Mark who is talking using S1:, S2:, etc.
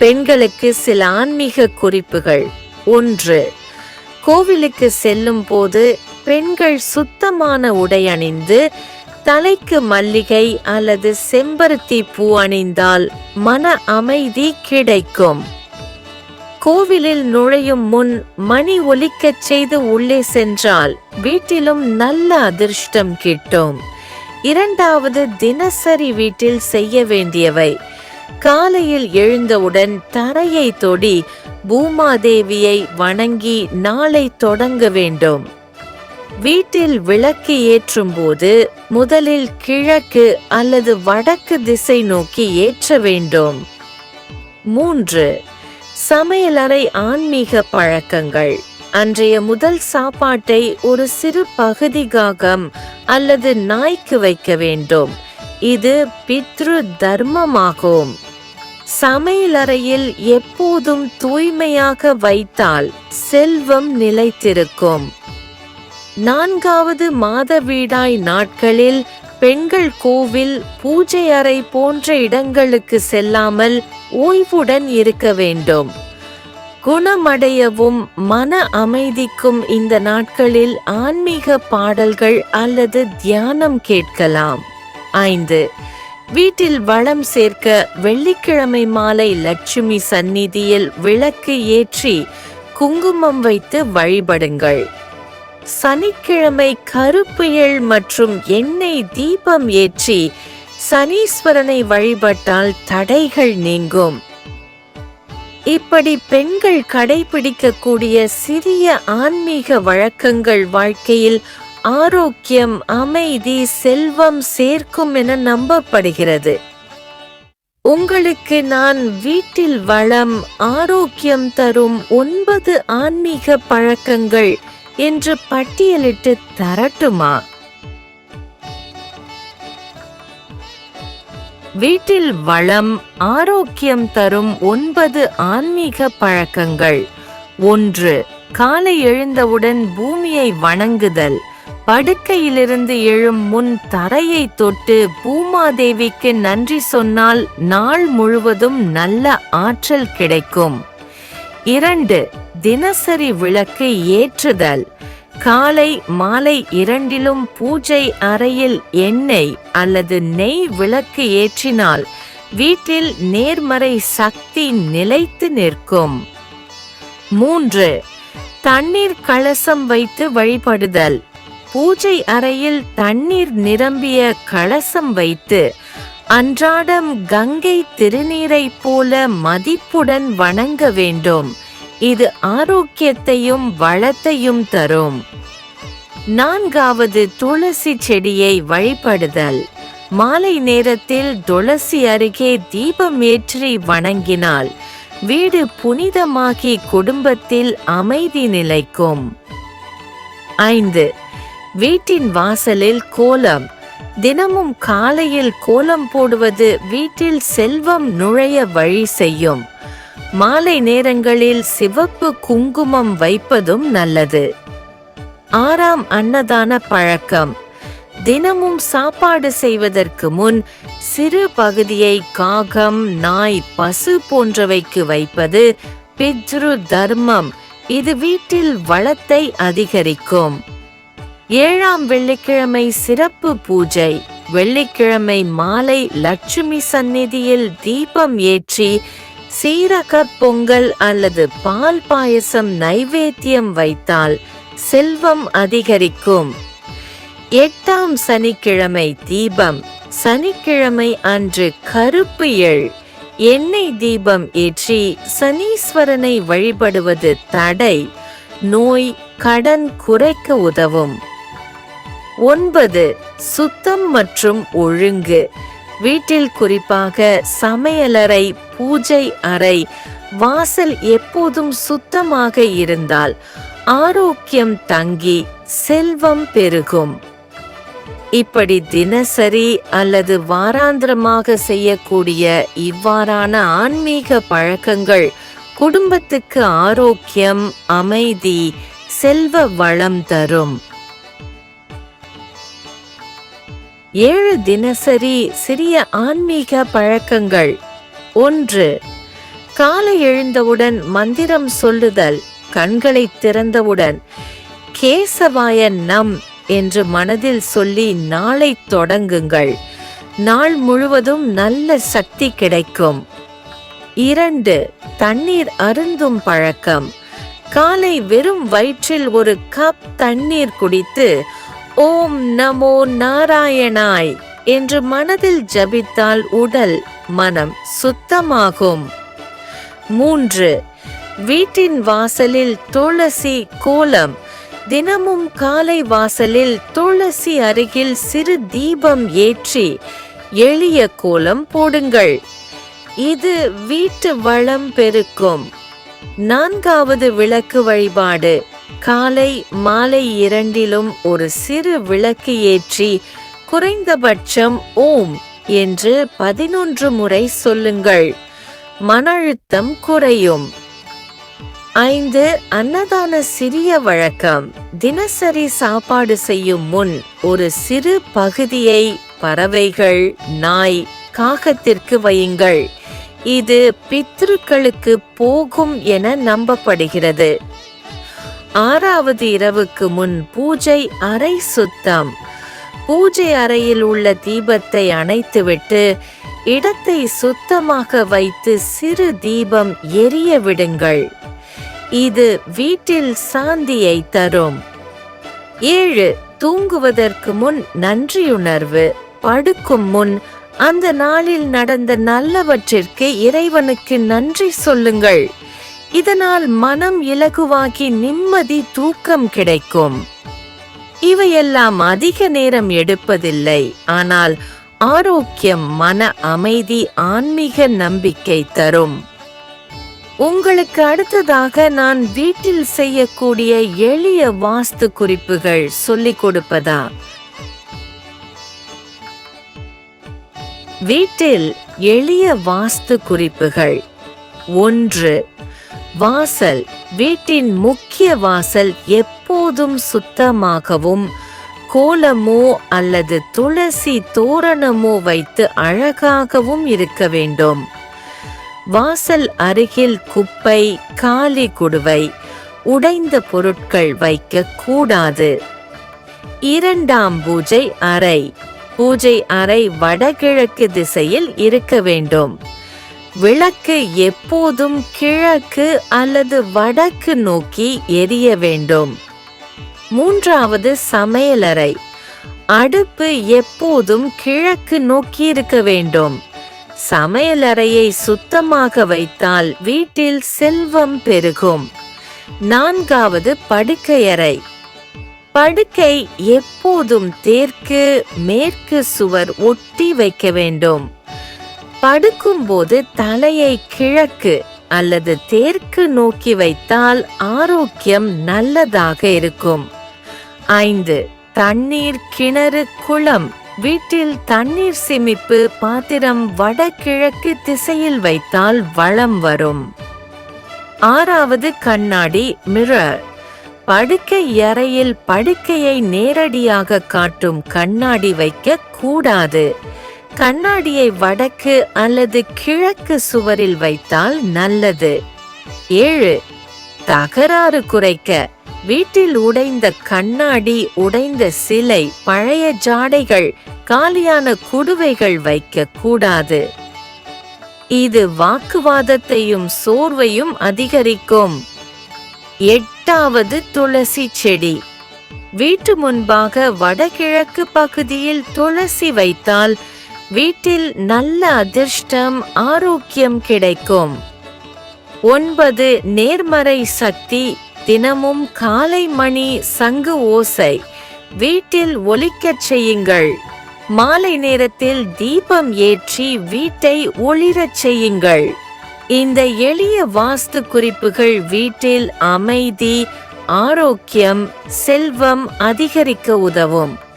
S1: பெண்களுக்கு சில ஆன்மீக குறிப்புகள். ஒன்று கோவிலுக்கு செல்லும் போது பெண்கள் சுத்தமான உடை அணிந்து தலைக்கு மல்லிகை அல்லது செம்பருத்தி பூ அணிந்தால் மன அமைதி கிடைக்கும். கோவிலில் நுழையும் முன் மணி ஒலிக்கச் செய்து உள்ளே சென்றால் வீட்டிலும் நல்ல அதிர்ஷ்டம் கிட்டும். இரண்டாவது தினசரி வீட்டில் செய்ய வேண்டியவை. காலையில் எழுந்தவுடன் தரையை தொடி பூமாதேவியை வணங்கி நாளை தொடங்க வேண்டும். வீட்டில் விளக்கு ஏற்றும் போது முதலில் கிழக்கு அல்லது வடக்கு திசை நோக்கி ஏற்ற வேண்டும். மூன்று. சமையலறை ஆன்மீக பழக்கங்கள். அன்றைய முதல் சாப்பாட்டை ஒரு சிறு பகுதிகாகம் அல்லது நாய்க்கு வைக்க வேண்டும். இது பித்ரு தர்மமாகும் சமையலறையில் எப்போதும் தூய்மையாக வைத்தால் செல்வம் நிலைத்திருக்கும். நான்காவது மாதவீடாய் நாட்களில் பெண்கள் கோவில் பூஜை அறை போன்ற இடங்களுக்கு செல்லாமல் ஓய்வுடன் இருக்க வேண்டும். குணமடையவும் மன அமைதிக்கும் இந்த நாட்களில் ஆன்மீக பாடல்கள் அல்லது தியானம் கேட்கலாம். ஐந்து. வீட்டில் வளம் சேர்க்க வெள்ளிக்கிழமை மாலை லட்சுமி சந்நிதியில் விளக்கு ஏற்றி குங்குமம் வைத்து வழிபடுங்கள். சனிக்கிழமை கருப்பு மற்றும் எண்ணெய் தீபம் ஏற்றி சனீஸ்வரனை வழிபட்டால் தடைகள் நீங்கும். இப்படி பெண்கள் கடைபிடிக்கக்கூடிய சிறிய ஆன்மீக வழக்கங்கள் வாழ்க்கையில் ஆரோக்கியம் அமைதி செல்வம் சேர்க்கும் என நம்பப்படுகிறது. உங்களுக்கு நான் வீட்டில் வளம் ஆரோக்கியம் தரும் ஒன்பது ஆன்மீக பழக்கங்கள் என்று பட்டியலிட்டு தரட்டுமா? வீட்டில் வளம் ஆரோக்கியம் தரும் ஒன்பது ஆன்மீக பழக்கங்கள். ஒன்று காலை எழுந்தவுடன் பூமியை வணங்குதல். படுக்கையிலிருந்து எழும் முன் தரையை தொட்டு பூமாதேவிக்கு நன்றி சொன்னால் நாள் முழுவதும் நல்ல ஆற்றல் கிடைக்கும். இரண்டு தினசரி விளக்கு ஏற்றுதல். காலை மாலை இரண்டிலும் பூஜை அறையில் எண்ணெய் அல்லது நெய் விளக்கு ஏற்றினால் வீட்டில் நேர்மறை சக்தி நிலைத்து நிற்கும். மூன்று தண்ணீர் கலசம் வைத்து வழிபடுதல். பூஜை அறையில் தண்ணீர் நிரம்பிய கலசம் வைத்து அன்றாடம் கங்கை திருநீரைப் போல மதிப்புடன் வணங்க வேண்டும். இது ஆரோக்கியத்தையும் வளத்தையும் தரும். நான்காவது துளசி செடியை வழிபடுதல். மாலை நேரத்தில் துளசி அருகே தீபம் ஏற்றி வணங்கினால் வீடு புனிதமாகி குடும்பத்தில் அமைதி நிலைக்கும். ஐந்து வீட்டின் வாசலில் கோலம். தினமும் காலையில் கோலம் போடுவது வீட்டில் செல்வம் நுழைய வழி செய்யும். மாலை நேரங்களில் சிவப்பு குங்குமம் வைப்பதும் நல்லது. ஆறாம் அன்னதான பழக்கம். தினமும் சாப்பாடு செய்வதற்கு முன் சிறு பகுதியை காகம் நாய் பசு போன்றவைக்கு வைப்பது பித்ரு தர்மம். இது வீட்டில் வளத்தை அதிகரிக்கும். ஏழாம் வெள்ளிக்கிழமை சிறப்பு பூஜை. வெள்ளிக்கிழமை மாலை லட்சுமி சந்நிதியில் தீபம் ஏற்றி சீரக பொங்கல் அல்லது பால் பாயசம் நைவேத்தியம் வைத்தால் செல்வம் அதிகரிக்கும். எட்டாம் சனிக்கிழமை தீபம். சனிக்கிழமை அன்று கருப்பு எள். எண்ணெய் தீபம் ஏற்றி சனீஸ்வரனை வழிபடுவது தடை. நோய் கடன் குறைக்க உதவும். ஒன்பது சுத்தம் மற்றும் ஒழுங்கு. வீட்டில் குறிப்பாக சமையலறை பூஜை அறை வாசல் எப்போதும் சுத்தமாக இருந்தால் ஆரோக்கியம் தங்கி செல்வம் பெருகும். இப்படி தினசரி அல்லது வாராந்திரமாக செய்யக்கூடிய இவ்வாறான ஆன்மீக பழக்கங்கள் குடும்பத்துக்கு ஆரோக்கியம் அமைதி செல்வ வளம் தரும். ஏழு தினசரி சிறிய ஆன்மீக பழக்கங்கள். ஒன்று காலை எழுந்தவுடன் மந்திரம் சொல்லுதல் கண்களை திறந்தவுடன் கேசவாய நம் என்று மனதில் சொல்லி நாளை தொடங்குங்கள். நாள் முழுவதும் நல்ல சக்தி கிடைக்கும். இரண்டு தண்ணீர் அருந்தும் பழக்கம். காலை வெறும் வயிற்றில் ஒரு கப் தண்ணீர் குடித்து ஓம் நமோ நாராயணாய் என்று மனதில் ஜபித்தால் உடல் மனம் சுத்தமாகும். மூன்று வீட்டின் வாசலில் துளசி கோலம். தினமும் காலை வாசலில் துளசி அருகில் சிறு தீபம் ஏற்றி எளிய கோலம் போடுங்கள். இது வீட்டு வளம் பெருக்கும். நான்காவது விளக்கு வழிபாடு. காலை மாலை இரண்டிலும் ஒரு சிறு விளக்கு ஏற்றி குறைந்தபட்சம் ஓம் என்று பதினொன்று முறை சொல்லுங்கள். மன அழுத்தம் குறையும். ஐந்து அன்னதான சிறிய வழக்கம். தினசரி சாப்பாடு செய்யும் முன் ஒரு சிறு பகுதியை பறவைகள் நாய் காகத்திற்கு வையுங்கள். இது பித்ருக்களுக்கு போகும் என நம்பப்படுகிறது. ஆறாவது இரவுக்கு முன் பூஜை அறை சுத்தம். பூஜை அறையில் உள்ள தீபத்தை அணைத்துவிட்டு இடத்தை சுத்தமாக வைத்து சிறு தீபம் எரிய விடுங்கள். இது வீட்டில் சாந்தியை தரும். ஏழு தூங்குவதற்கு முன் நன்றியுணர்வு. படுக்கும் முன் அந்த நாளில் நடந்த நல்லவற்றிற்கு இறைவனுக்கு நன்றி சொல்லுங்கள். இதனால் மனம் இலகுவாகி நிம்மதி தூக்கம் கிடைக்கும். இவையெல்லாம் அதிக நேரம் எடுப்பதில்லை. ஆனால் ஆரோக்கியம் மன அமைதி ஆன்மீக நம்பிக்கை தரும். உங்களுக்கு அடுத்ததாக நான் வீட்டில் செய்யக்கூடிய எளிய வாஸ்து குறிப்புகள் சொல்லிக் கொடுப்பதா? வீட்டில் எளிய வாஸ்து குறிப்புகள். ஒன்று வாசல் வீட்டின் முக்கிய வாசல் எப்போதும் சுத்தமாகவும் கோலமோ அல்லது துளசி தோரணமோ வைத்து அழகாகவும் இருக்க வேண்டும். வாசல் அருகில் குப்பை காலி குடுவை உடைந்த பொருட்கள் வைக்க கூடாது. இரண்டாம் பூஜை அறை. பூஜை அறை வடகிழக்கு திசையில் இருக்க வேண்டும். விளக்கு எப்போதும் கிழக்கு அல்லது வடக்கு நோக்கி எரிய வேண்டும். மூன்றாவது சமையலறை. அடுப்பு எப்போதும் கிழக்கு நோக்கி இருக்க வேண்டும். சமையலறையை சுத்தமாக வைத்தால் வீட்டில் செல்வம் பெருகும். நான்காவது படுக்கையறை. படுக்கை எப்போதும் தேற்கு மேற்கு சுவர் ஒட்டி வைக்க வேண்டும். படுக்கும்போது தலையை கிழக்கு அல்லது தேற்கு நோக்கி வைத்தால் ஆரோக்கியம் நல்லதாக இருக்கும். ஐந்து தண்ணீர் கிணறு குளம் வீட்டில் தண்ணீர் சேமிப்பு பாத்திரம் வடகிழக்கு திசையில் வைத்தால் வளம் வரும். ஆறாவது கண்ணாடி மிரர் படுக்கை அறையில் படுக்கையை நேரடியாக காட்டும் கண்ணாடி வைக்க கூடாது கண்ணாடியை வடக்கு அல்லது கிழக்கு சுவரில் வைத்தால் நல்லது. ஏழு தகராறு குறைக்க. வீட்டில் உடைந்த கண்ணாடி உடைந்த சிலை பழைய ஜாடைகள் காலியான குடுவைகள் வைக்க கூடாது. இது வாக்குவாதத்தையும் சோர்வையும் அதிகரிக்கும். எட்டாவது துளசி செடி. வீட்டு முன்பாக வடகிழக்கு பகுதியில் துளசி வைத்தால் வீட்டில் நல்ல அதிர்ஷ்டம் ஆரோக்கியம் கிடைக்கும். ஒன்பது நேர்மறை சக்தி தினமும் காலை மணி சங்கு ஓசை. வீட்டில் ஒலிக்கச் செய்யுங்கள். மாலை நேரத்தில் தீபம் ஏற்றி வீட்டை ஒளிரச் செய்யுங்கள். இந்த எளிய வாஸ்து குறிப்புகள் வீட்டில் அமைதி ஆரோக்கியம் செல்வம் அதிகரிக்க உதவும்.